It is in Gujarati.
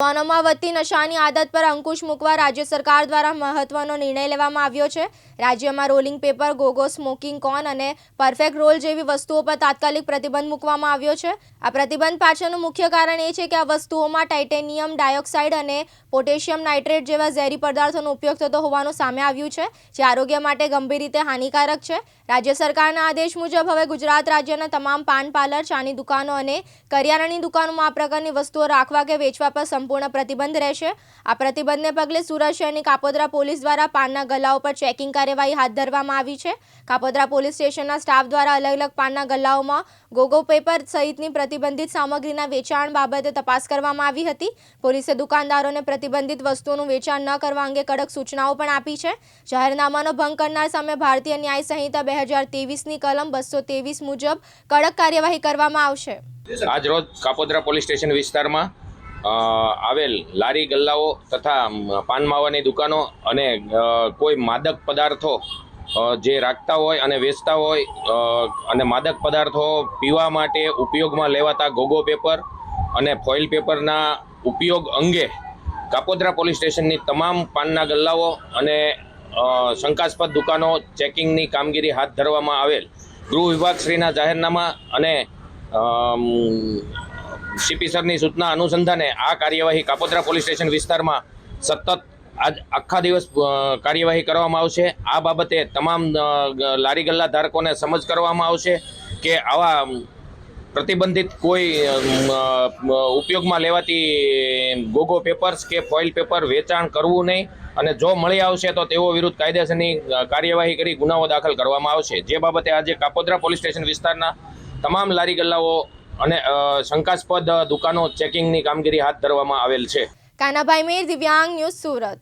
યુવાનોમાં વધતી નશાની આદત પર અંકુશ મૂકવા રાજ્ય સરકાર દ્વારા મહત્વનો નિર્ણય લેવામાં આવ્યો છે. રાજ્યમાં રોલિંગ પેપર ગોગો સ્મોકિંગ કોન અને પરફેક્ટ રોલ જેવી વસ્તુઓ પર તાત્કાલિક પ્રતિબંધ મૂકવામાં આવ્યો છે. આ પ્રતિબંધ પાછળનું મુખ્ય કારણ એ છે કે આ વસ્તુઓમાં ટાઇટેનિયમ ડાયોક્સાઇડ અને પોટેશિયમ નાઇટ્રેટ જેવા ઝેરી પદાર્થોનો ઉપયોગ થતો હોવાનું સામે આવ્યું છે, જે આરોગ્ય માટે ગંભીર રીતે હાનિકારક છે. રાજ્ય સરકારના આદેશ મુજબ હવે ગુજરાત રાજ્યના તમામ પાન પાર્લર ચાની દુકાનો અને કરિયાણાની દુકાનોમાં આ પ્રકારની વસ્તુઓ રાખવા કે વેચવા પર સંપૂર્ણ પ્રતિબંધ રહેશે. આ પ્રતિબંધને પગલે સુરત શહેરની કાપોદ્રા પોલીસ દ્વારા પાનના ગલ્લાઓ પર ચેકિંગ કાર્યવાહી હાથ ધરવામાં આવી છે. કાપોદ્રા પોલીસ સ્ટેશનના સ્ટાફ દ્વારા અલગ અલગ પાનના ગલ્લાઓમાં ગોગો પેપર સહિતની પ્રતિબંધિત સામગ્રીના વેચાણ બાબતે તપાસ કરવામાં આવી હતી. પોલીસે દુકાનદારોને પ્રતિબંધિત વસ્તુઓનું વેચાણ ન કરવા અંગે કડક સૂચનાઓ પણ આપી છે. જાહેરનામાનો ભંગ કરનાર સામે ભારતીય ન્યાય સંહિતા બે હજાર તેવીસની કલમ બસો મુજબ કડક કાર્યવાહી કરવામાં આવશે. આજ રોજ કાપોદ્રા પોલીસ સ્ટેશન વિસ્તારમાં આવેલ લારી ગલ્લાઓ તથા પાન માવાની દુકાનો અને કોઈ માદક પદાર્થો જે રાખતા હોય અને વેચતા હોય અને માદક પદાર્થો પીવા માટે ઉપયોગમાં લેવાતા ગોગો પેપર અને ફોઇલ પેપરના ઉપયોગ અંગે કાપોદ્રા પોલીસ સ્ટેશનની તમામ પાનના ગલ્લાઓ અને શંકાસ્પદ દુકાનો ચેકિંગની કામગીરી હાથ ધરવામાં આવેલ. ગૃહ વિભાગશ્રીના જાહેરનામા અને સીપી સરની સૂચના અનુસંધાને આ કાર્યવાહી કાપોદ્રા પોલીસ સ્ટેશન વિસ્તારમાં સતત આજ આખા દિવસ કાર્યવાહી કરવામાં આવશે. આ બાબતે તમામ લારી ગલ્લા ધારકોને સમજ કરવામાં આવશે કે આવા પ્રતિબંધિત કોઈ ઉપયોગમાં લેવાતી ગોગો પેપર્સ કે ફોઇલ પેપર વેચાણ કરવું નહીં અને જો મળી આવશે તો તેઓ વિરુદ્ધ કાયદેસરની કાર્યવાહી કરી ગુનાઓ દાખલ કરવામાં આવશે. જે બાબતે આજે કાપોદ્રા પોલીસ સ્ટેશન વિસ્તારના તમામ લારી ગલ્લાઓ અને શંકાસ્પદ દુકાનો ચેકિંગની કામગીરી હાથ ધરવામાં આવેલ છે. કાનાભાઈ મીર દિવ્યાંગ ન્યૂઝ સુરત.